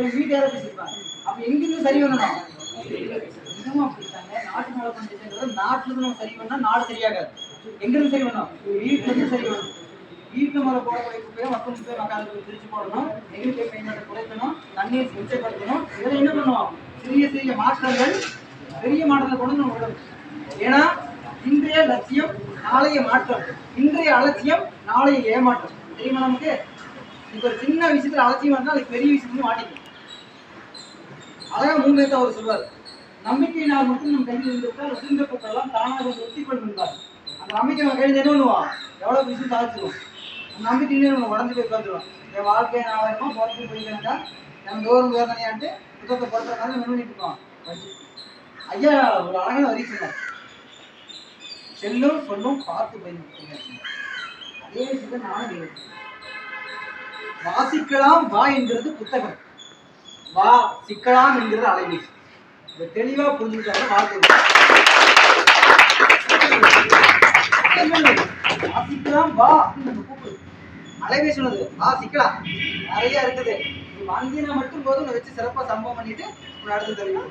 இவன் வீட்டு யாரை பேசியிருப்பாங்க அப்ப எங்கிருந்து சரி பண்ணணும்? இதுவும் அப்படித்தாங்க நாட்டு நல பஞ்சாயத்துங்கிறது நாட்டுல இருந்து நம்ம சரி பண்ணா நாடு சரியாகாது. எங்கிருந்து சரி பண்ணணும்? வீட்டுல இருந்து சரி பண்ணணும். வீட்டு மேல போடக்கூடிய குப்பையை மக்கள் குப்பையை மக்களுக்கு பிரிச்சு போடணும். நெகிழிப்பை பயன்பாட்டை குறைக்கணும். தண்ணீர் மிச்சப்படுத்தணும் இதெல்லாம் என்ன பண்ணுவோம்? சிறிய சிறிய மாற்றங்கள் பெரிய மாற்றத்தை கொண்டு நம்ம விடணும். ஏன்னா இன்றைய லட்சியம் நாளைய மாற்றம். இன்றைய அலட்சியம் நாளைய ஏமாற்றம். தெரியுமா நமக்கு? இப்போ ஒரு சின்ன விஷயத்தில் அலட்சியம் இருந்தா அதுக்கு பெரிய விஷயத்துல மாட்டிக்கும். அழகா மூன்று அவர் சொல்வார். நம்பிக்கையினால் மட்டும் நம் கையில் இருந்திருந்தால் உதிர்ந்தப்பட்டெல்லாம் தானாக ஒத்தி கொள்ளும் என்பார். அந்த நம்பிக்கை நம்ம கையில் என்ன பண்ணுவான் எவ்வளவு விஷயம் சாதிச்சிடும் அந்த நம்பிக்கையிலே நம்ம உடஞ்சு போய் உட்காந்துருவோம் என் வாழ்க்கையை நாளாயிரமா பிறந்து போயிருக்கா நம்ம தோறும் வேதனையாட்டு புத்தகத்தை பொறுத்த மாதிரி நம்ம பண்ணிட்டு இருக்கோம். ஐயா ஒரு அழகான வரி சொன்னார். செல்லும் சொல்லும் பார்த்து பயன்படுத்துங்க அதே விஷயத்தை நானும் வாசிக்கலாம் வா என்கிறது புத்தகம். வா சிக்கலாம் என்கிறது அலைபேசி. இதை தெளிவா புரிஞ்சுக்கிட்டாங்க வாழ்க்கை வாசிக்கலாம் வா அப்படின்னு நம்ம கூப்பிடுது அலைபேசி சொன்னது வா சிக்கலாம். நிறைய இருக்குது. நீ வந்தினா மட்டும் போதும் உன்னை வச்சு சிறப்பாக சம்பவம் பண்ணிட்டு உன்னை அடுத்து தெரியும்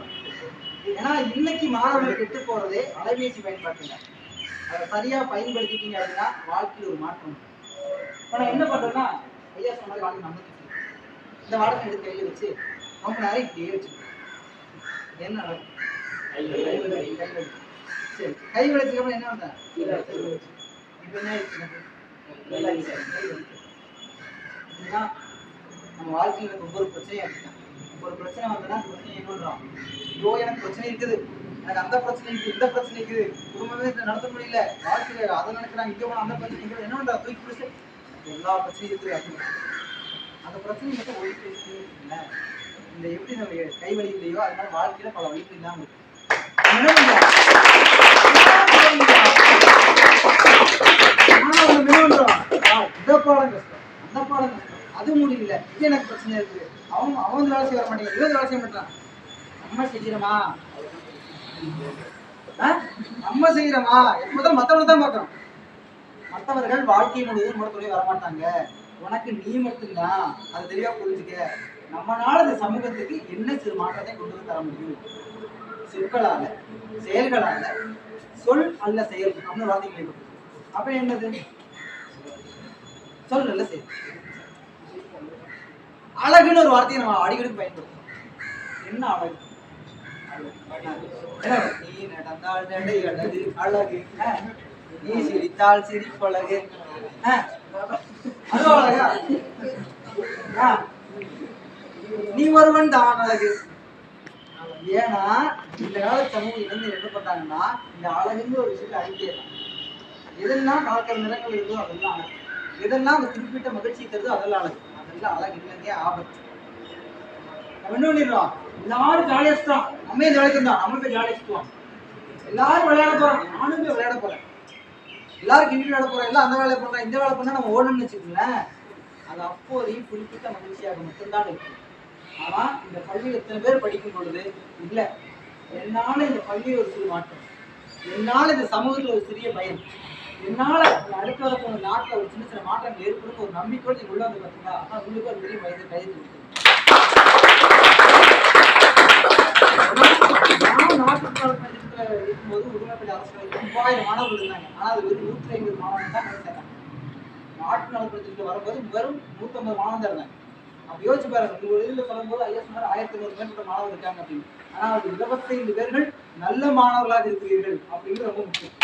ஏன்னா இன்னைக்கு மாணவர்கள் கெட்டு போறதே அலைபேசி பயன்பாட்டுல அதை சரியா பயன்படுத்திட்டீங்க அப்படின்னா வாழ்க்கையில் ஒரு மாற்றம் வரும். நான் என்ன பண்றேன்னா ஐயா சொன்ன மாதிரி வாழ்க்கை நம்ம இந்த வாடகை எடுத்து கையில் வச்சு ரொம்ப நேரம் இப்படியே வச்சுக்கணும். என்ன நடக்கும் கை வலி, சரி கை வலிச்சதுக்கு என்ன பண்ண இப்போ என்ன கை இதுதான் நம்ம வாழ்க்கையில் எனக்கு ஒவ்வொரு பிரச்சனையும் அப்படிதான் ஒரு பிரச்சனை வந்ததுன்னா அந்த பிரச்சனை என்ன பண்றோம்? ஐயோ எனக்கு பிரச்சனை இருக்குது. எனக்கு அந்த பிரச்சனை இருக்குது இந்த பிரச்சனை இருக்குது. குடும்பமே இதை நடத்த முடியல. வாழ்க்கையில அதை நினைக்கிறாங்க இங்கே போனா அந்த பிரச்சனை இங்க என்ன பண்றா தூக்கி பிடிச்சு எல்லா பிரச்சனையும் இருக்குது அப்படின்னு அந்த பிரச்சனை மட்டும் ஒழிப்பு இல்லை. இந்த எப்படி நம்ம கை வலி இல்லையோ அது மாதிரி வாழ்க்கையில பல வழிகள் இல்லாம இருக்கு. என்ன இந்த பாடம் கஷ்டம். அந்த பாடம் கஷ்டம். அது முடியல இது எனக்கு பிரச்சனை இருக்கு. அவன் அவன் வேலை செய்ய வர மாட்டேங்க இவன் வேலை செய்ய மாட்டான். நம்ம செய்யறோமா? நம்ம செய்யறோமா? எப்போதும் மத்தவங்க தான் பார்க்கறோம் மற்றவர்கள் வாழ்க்கை முழுவதும் நம்மளோட வரமாட்டாங்க. உனக்கு நீ மட்டும்தான். அது தெளிவா புரிஞ்சுக்க. நம்மளால இந்த சமூகத்துக்கு என்ன சிறு மாற்றத்தை கொண்டு வந்து தர முடியும்? சொற்களால செயல்களால சொல் அல்ல செயல் அப்படின்னு வார்த்தைகள் இருக்கு. அப்ப என்னது? சொல் அல்ல செயல். அழகுன்னு ஒரு வார்த்தையை நம்ம அடிக்கடி பயன்படுத்தோம் என்ன அழகு? நீ நடந்தால் நடை அழகு அழகு. நீ சிரித்தால் சிரிப்பழகு. அதுவும் அழகா ஆ. நீ ஒருவன் தான் அழகு. ஏன்னா இந்த கால சமூகம் இருந்து என்ன பண்றாங்கன்னா இந்த அழகுன்னு ஒரு விஷயத்தை அழிக்கிறாங்க எதெல்லாம் கலக்கிற நிறங்கள் இருந்தோ அதெல்லாம் அழகு. எதெல்லாம் அந்த குறிப்பிட்ட மகிழ்ச்சி தருதோ அதெல்லாம் அழகு. அதெல்லாம் அழகு இல்லைங்க ஆபத்து என்ன பண்ணிடுறோம்? எல்லாரும் ஜாலியா சுத்தோம் நம்ம ஜாலியாக இருந்தா நம்ம போய் ஜாலியா சுத்துவோம். எல்லாரும் விளையாட போறோம். நானும் போய் விளையாட போறேன். எல்லாரும் கிண்டி விளையாட போறோம். எல்லாம் அந்த வேலையை பண்றேன் இந்த வேலை பண்ணா நம்ம ஓடணும்னு வச்சுக்கோங்களேன். அது அப்போதையும் குறிப்பிட்ட மகிழ்ச்சியாக மட்டும்தான் இருக்கும். ஆனா இந்த பள்ளியில் எத்தனை பேர் படிக்கும் பொழுது இல்ல என்னால இந்த பள்ளி ஒரு சிறு மாற்றம். என்னால இந்த சமூகத்துல ஒரு சிறிய பயன் என்னால அடுத்த வரப்போற நாட்டுல ஒரு சின்ன சின்ன மாற்றங்கள் ஏற்படும் ஒரு நம்பிக்கையோடு நீங்க உள்ள வந்து பார்த்தீங்களா ஆனா உங்களுக்கு ஒரு பெரிய வயது கைது இருக்கும்போது உடுமலைப்பள்ளி அரசு மூவாயிரம் மாணவர்கள் இருந்தாங்க. ஆனா அது வெறும் நூற்றி ஐம்பது மாணவர்கள் தான் சேர்த்தாங்க நாட்டு நலப்படத்துக்கு வரும்போது வெறும் நூற்றம்பது மாணவர்கள் இருந்தாங்க. அப்ப யோசிச்சு பாருங்க ஒரு இதில் சொல்லும்போது ஐயா சொன்னார் ஆயிரத்தி நூறு மேற்பட்ட மாணவர் இருக்காங்க அப்படின்னு. ஆனால் அது இருபத்தைந்து பேர்கள் நல்ல மாணவர்களாக இருக்கிறீர்கள் அப்படிங்கிறது ரொம்ப முக்கியம்.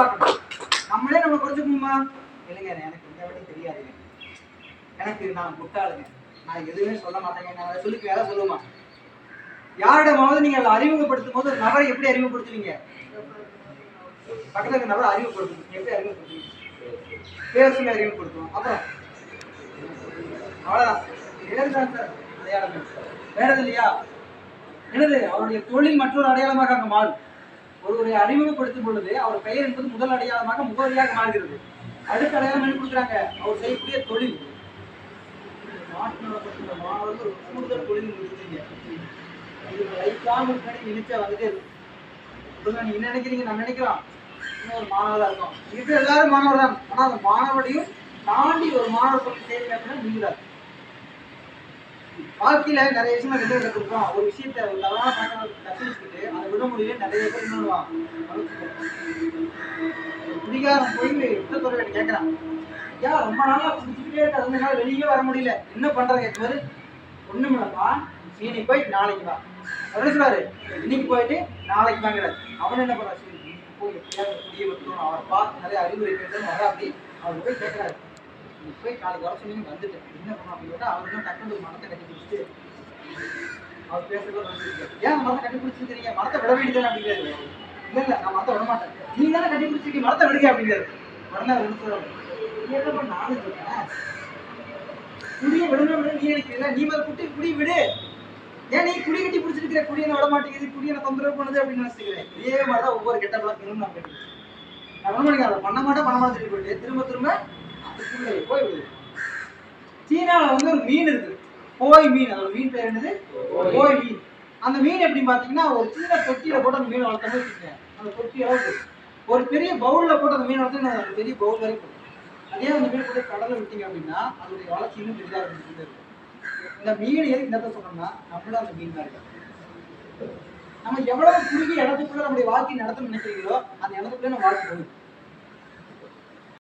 பார்க்கணும். நம்மளே நம்ம குறைச்சுக்கணுமா இல்லைங்க எனக்கு இந்த விட தெரியாதுங்க எனக்கு நான் முட்டாளுங்க. நான் எதுவுமே சொல்ல மாட்டேங்க. நான் அதை சொல்லி வேலை சொல்லுமா யாரிடமாவது நீங்க அதை அறிமுகப்படுத்தும் போது நபரை எப்படி அறிமுகப்படுத்துவீங்க? பக்கத்துல இருக்க நபரை அறிமுகப்படுத்துவீங்க எப்படி அறிமுகப்படுத்துவீங்க? பேர் சொல்லி அறிமுகப்படுத்துவோம் அப்புறம். பேர் தான் சார் அடையாளம் வேற இல்லையா? என்னது? அவருடைய தொழில் மற்றொரு அடையாளமாக அங்க மாறும். ஒருவரை அறிமுகப்படுத்தும் பொழுது அவர் பெயர் என்பது முதல் அடையாளமாக முகவரியாக மாறுகிறது. அடுத்த அடையாளம் என்ன கொடுக்குறாங்க? அவர் செய்யக்கூடிய தொழில். மாணவர்கள் கூடுதல் தொழில் முடிஞ்சீங்க இது லைஃப் லாங் முன்னாடி நினைச்சா வந்துட்டே இருக்கும். நீ நீங்க நினைக்கிறீங்க? நான் நினைக்கிறோம் இன்னொரு மாணவராக மாணவரா இருக்கும் இது எல்லாரும் மாணவர் தான். ஆனா அந்த மாணவனையும் தாண்டி ஒரு மாணவர் பற்றி செய்யணும் அப்படின்னா வாழ்க்கையில நிறைய விஷயம் ரெண்டு கற்றுருக்கோம் ஒரு விஷயத்த ஒரு தவறான பழக்கம் கற்று விட முடியல நிறைய பேர் என்ன குடிகாரம் போய் குடிகாரன் போய் விட்டத்துறை கேட்கறான். ஐயா ரொம்ப நாளா குடிச்சுக்கிட்டே இருக்க அதனால வெளியே வர முடியல. என்ன பண்றது? கேட்கும்போது ஒண்ணும் இல்லப்பா. சீனி போய் நாளைக்கு வா. அப்படின்னு சொல்லுவாரு இன்னைக்கு போயிட்டு நாளைக்கு வாங்கிறாரு அவன் என்ன பண்றான்? சீனி இன்னைக்கு போய் எப்படியாவது புரிய வைக்கணும் அவரை பார்த்து நிறைய அறிவுரை கேட்டு வர அப்படி அவர் போய் கேட்குறாரு. நீ போய் நாளைக்கு வர சொன்னீங்க வந்துட்டேன். என்ன பண்ணணும் அப்படின்னு கேட்டா அவர் தான் டக்குனு ஒரு மனத்தை கட்டி பிடிச்சிட்டு அவர் பேசுறது ஏன் மரத்தை கட்டி பிடிச்சிருக்கீங்க மரத்தை விட வேண்டியதானே அப்படிங்கிறது இல்ல இல்ல நான் மரத்தை விட மாட்டேன் நீ தானே கட்டி பிடிச்சிருக்கீங்க மரத்தை விடுங்க அப்படிங்கிறது உடனே அவர் என்ன சொல்றாரு? நானும் சொல்றேன் குடியை விடணும் நீ நினைக்கிறீங்களா? நீ மேல குட்டி குடி விடு. ஏன் நீ குடி கட்டி பிடிச்சிருக்கிற? குடி என்ன விட மாட்டேங்குது. குடி என்ன தொந்தரவு பண்ணுது அப்படின்னு நினைச்சுக்கிறேன். இதே மாதிரி தான் ஒவ்வொரு கெட்ட பழக்கங்களும் நான் கேட்டு நான் பண்ண மாட்டேங்க பண்ண மாட்டேன் பண்ண மாட்டேன் போயிட்டு திரும்ப திரும்ப போய் விடுது. சீனால வந்து ஒரு மீன் இருக்கு. போய் மீன். அதோட மீன் பேர் என்னது? போய் மீன். அந்த மீன் எப்படி பாத்தீங்கன்னா ஒரு சின்ன தொட்டியில போட்டு அந்த மீன் வளர்த்த மாதிரி வச்சுக்கோங்க. அந்த தொட்டி அளவுக்கு ஒரு பெரிய பவுல்ல போட்டு அந்த மீன் வளர்த்து அந்த பெரிய பவுல் வரைக்கும் அதே அந்த மீன் போட்டு கடல்ல விட்டீங்க அப்படின்னா அதோடைய வளர்ச்சி இன்னும் பெரிதாக இருக்கும். இந்த மீன் எதுக்கு இந்த சொன்னோம்னா நம்மளும் அந்த மீன் தான் நம்ம எவ்வளவு குறுகிய இடத்துக்குள்ள நம்முடைய வாழ்க்கை நடத்த நினைக்கிறீங்களோ அந்த இடத்துக்குள்ள நம்ம வாழ்க்கை போகுது